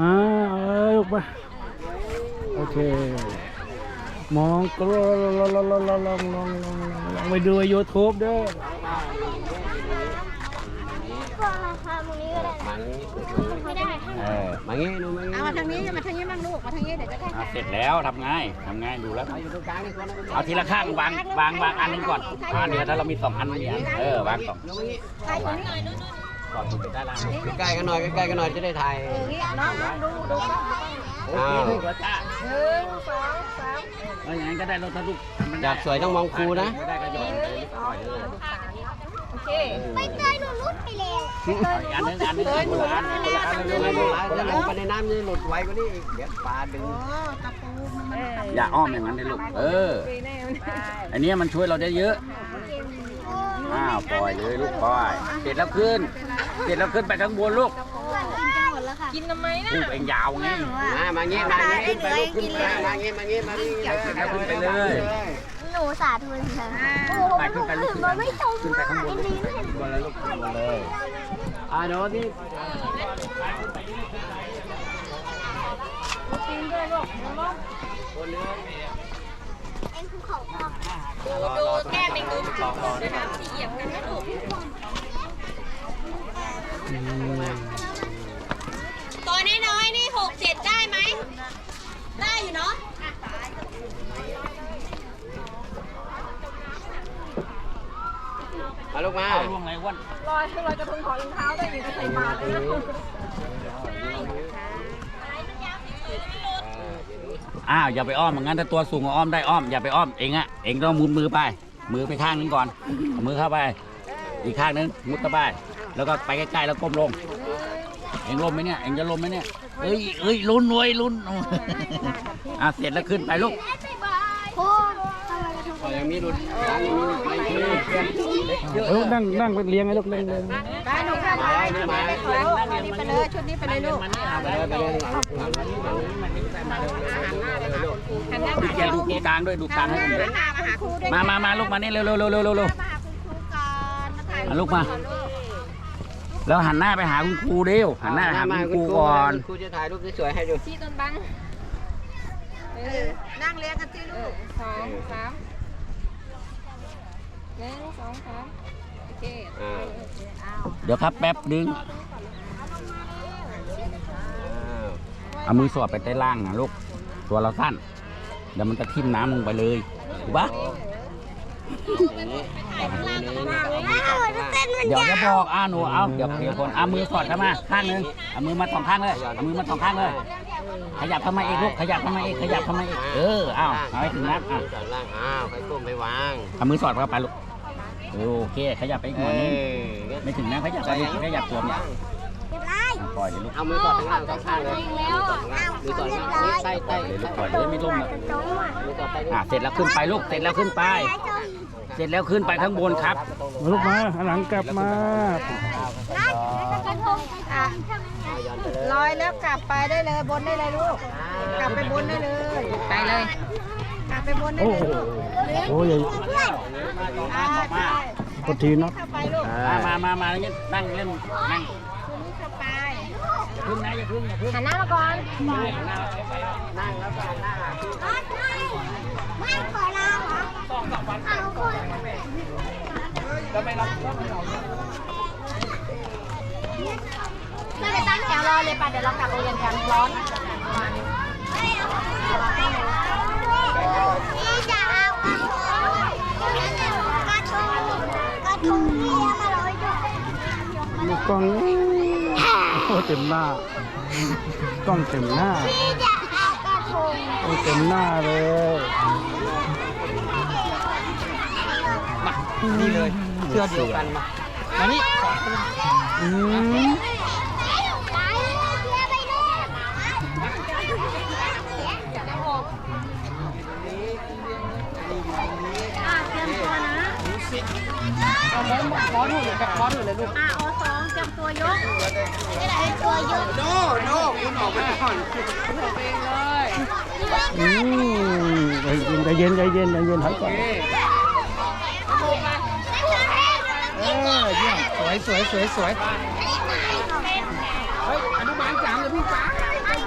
อ่าเอ้ยลูกไปโอเค มองก็ลองลองลองลองลองลองลองลองไปดูยูทูบเด้อก็ราคางนี้ก็ได้นะไม่ได้ถ้าเออมางี้ดูมางี้เอามาทางนี้มาทางนี้บ้างลูกมาทางนี้เดี๋ยวจะได้อะเสร็จแล้วทำง่ายทำง่ายดูแล้วอยู่ตรงกลางนี่คนนึงเอาทีละข้างวางวางวางอันหนึงก่อนอ่าเดี๋ยวถ้าเรามีสองอันเนี่ยเออวางสองยกงี้ใครอยู่นี่ ก่อนถึงจะได้ล่างใกล้ๆกันหน่อยใกล้ๆกันหน่อยจะได้ถ่ายอย่างนี้น้องน้องดูดูกล้องโอเคลูกแล้วจ้าหนึ่งสองสามเอออย่างนั้นก็ได้รถถ้าลูกทำมันอยากสวยต้องมองครูนะไม่ได้ก็โยนไปปล่อยเลยโอเคไม่เคยหนูรุดไปแล้วเอาอีกอันหนึงอันหนึงคนละอันคนละอันดูเร็วดูๆหลายจะลงไปในน้ำจะหลุดไวกว่านี้อีกเดี๋ยวปลาดึงโอ้ตะปูมันมันอย่าอ้อมอย่างนั้นเลยลูก เออแน่มันอันเนี้ยมันช่วยเราได้เยอะอ้าวปล่อยเลยลูกปล่อยเสร็จแล้วขึ้นเสร็จแล้วขึ้นไปข้างบนลูกกินทำไมนะลูกเองยาวไงมามางี้มางี้ไปลุกขึ้นมามางี้มางี้มางี้เสร็จแล้วขึ้นไปเลยหนูสาธุเลยค่ะโอ้โหไปขึ้นไปลูกมันไม่ตรงขึ้นไปข้างบนไอ้ลิ้นเห็นบนแล้วลูกขึ้นบนเลยอ่าเดี๋ยวนี่กินด้วยลูกน้องเอ็นภูเขาทองดูดูแก้ มเองดูด้วยนะที่เหยียบกันนะลูกตัวน้อยๆนี่หกเจ็ดได้ไหม ได้อยู่เนาะมาลูกมาเอาล่วงไหนอ้วันลอยลอยกระทงถอดรองเท้าได้อยู่จะใส่บาตรเลยนะอ้าวอย่าไปอ้อมอย่างนั้นถ้าตัวสูงกว่าอ้อมได้อ้อมอย่าไปอ้อมเองอะเองต้องมุดมือไป มือไปข้างนึงก่อนเอามือเข้าไป อีกข้างนึงมุดเข้าไป แล้วก็ไปใกล้ๆแล้วก้มลง เองลมไหมเนี่ยเองจะลมไหมเนี่ยเอ้ยเอ้ยลุ้นเว้ยลุ้นอะเสร็จแล้วขึ้นไปลูก ทำไมกระทงเอาอย่างนี้ดูล้างอย่างนี้ไม่เชื่อเออนั่งนั่งไปเลี้ยงไอ้ลูกเลี้ยงเลี้ยงไปหนูค่ะไปชุดนี้ไปเลยชุดนี้ไปเลยชุดนี้ไปเลยลูกไปเลยไปเลยหันหน้าพี่มาเกียร์ดูตรงกลางด้วยดูกลางให้ผมด้วยหันหน้ามาหาครูด้วยมามามาลูกมานี่เร็วเร็วเร็วเร็วเร็วเร็วมาหาคุณครูก่อนมาถ่ายอะลูกมาแล้วหันหน้าไปหาคุณครูเร็วหันหน้าไปหาคุณครูก่อนครูจะถ่ายรูปสวยๆให้ดูชี้ต้นบังเออนั่งเรียงกันสิลูกสองสาม หนึ่งสองสามโอเคอ่าเดี๋ยวครับแป๊บนึงอ้าวเอามือสอดไปใต้ล่างนะลูก ตัวเราสั้นเดี๋ยวมันจะทิ่มน้ำลงไปเลยถูกปะอย่างนี้อ้าวเส้นมันเดี๋ยวจะบอกอ่าหนูเอาเดี๋ยวเดี๋ยวคนเอามือสอดเข้ามาข้างหนึงเอามือมาสองข้างเลยเอามือมาสองข้างเลย ขยับเข้ามาอีกลูกขยับเข้ามาอีกขยับเข้ามาอีกเออเอาเอาให้ถึงนัดอะสอนล่างอ้าวค่อยก้มไปวางเอามือสอดเข้าไปลูก โอเค ขยับไปอีกหน่อยนึงไม่ถึงนะขยับไปลูกขยับตัวเนี่ยเรียบร้อยอะปล่อยเลยลูกเอามือสอดข้างล่างสองข้างเลยมือสอดข้างล่างนี่ใต้ใต้เดี๋ยวลูกปล่อยเลยไม่ล่มหรอกจงอะมือสอดใต้อะเสร็จแล้วขึ้นไปลูก เสร็จแล้วขึ้นไปจงเสร็จแล้วขึ้นไปข้างบนครับมาลูกมาหันหลังกลับมานั่นแล้วกระทงอะย้อนไปเลยลอยแล้วกลับไปได้เลยบนได้เลยลูก กลับไปบนได้เลย ไปเลย กลับไปบนได้โอ้เลโหยโอ้ยอ่า ใช่กดทีเนาะเข้าไปลูกมามามามาอย่างงี้นั่งเล่นนั่งเข้าไปพึ่งนะอย่าพึ่งอย่าพึ่งหันหน้ามาก่อนนั่งแล้วก็หน้าไม่ขอลาเหรอเอาคนไม่ไปตั้งแถวรอเลยป่ะเดี๋ยวเรากลับโรงเรียนกันร้อน พี่จะเอากระทงกระทงกระทงที่เอามาลอยด้วย มี กล้องโอ้เต็มหน้ากล้องเต็มหน้าพี่จะเอากระทงโอ้เต็มหน้าเลยนี่เลยเสื้อเดียวกันมามานี่อืมไปเชียร์ไปนู่นร้อนอยู่แบบร้อนอยู่เลยลูก trong ตัวยกนี่แหละให้ตัวยกโนโนคุณออกไปก่อนผมเองเลยอืมใจเย็นใจเย็นใจเย็นถอยก่อนเออเยี่ยมสวยสวยสวยสวยเฮ้ยอนุบาลสามเลยพี่ฟ้า